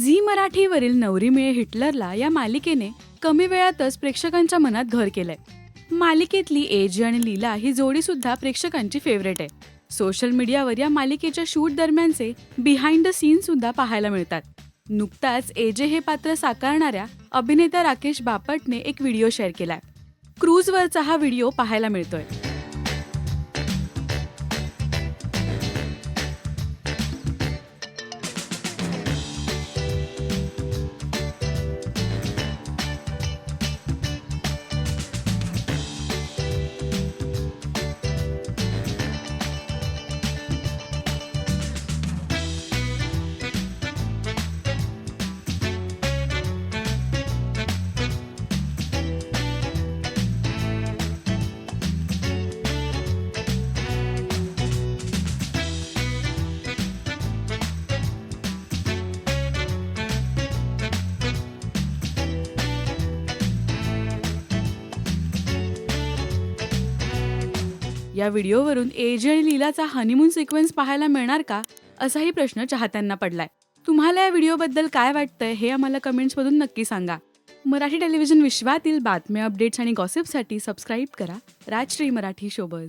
Zee मराठीवरील Navri Mile हिटलरला या मालिकेने कमी वेळातच प्रेक्षकांच्या मनात घर केलंय. मालिकेतली एजी आणि लीला ही जोडी सुद्धा प्रेक्षकांची फेवरेट आहे. सोशल मीडियावर या मालिकेच्या शूट दरम्यानचे बिहाइंड द सीन सुद्धा पाहायला मिळतात. नुकताच एजे हे पात्र साकारणाऱ्या अभिनेता राकेश बापटने एक व्हिडिओ शेअर केलाय. क्रूजवरचा हा व्हिडिओ पाहायला मिळतोय. या व्हिडिओवरून एजे आणि लीलाचा हनीमून सिक्वेन्स पाहायला मिळणार का? असाही प्रश्न चाहत्यांना पडलाय. तुम्हाला या व्हिडिओबद्दल काय वाटतंय हे आम्हाला कमेंट्समधून नक्की सांगा. मराठी टेलिव्हिजन विश्वातील बातम्या अपडेट्स आणि गॉसिपसाठी सबस्क्राईब करा. राजश्री मराठी शोबज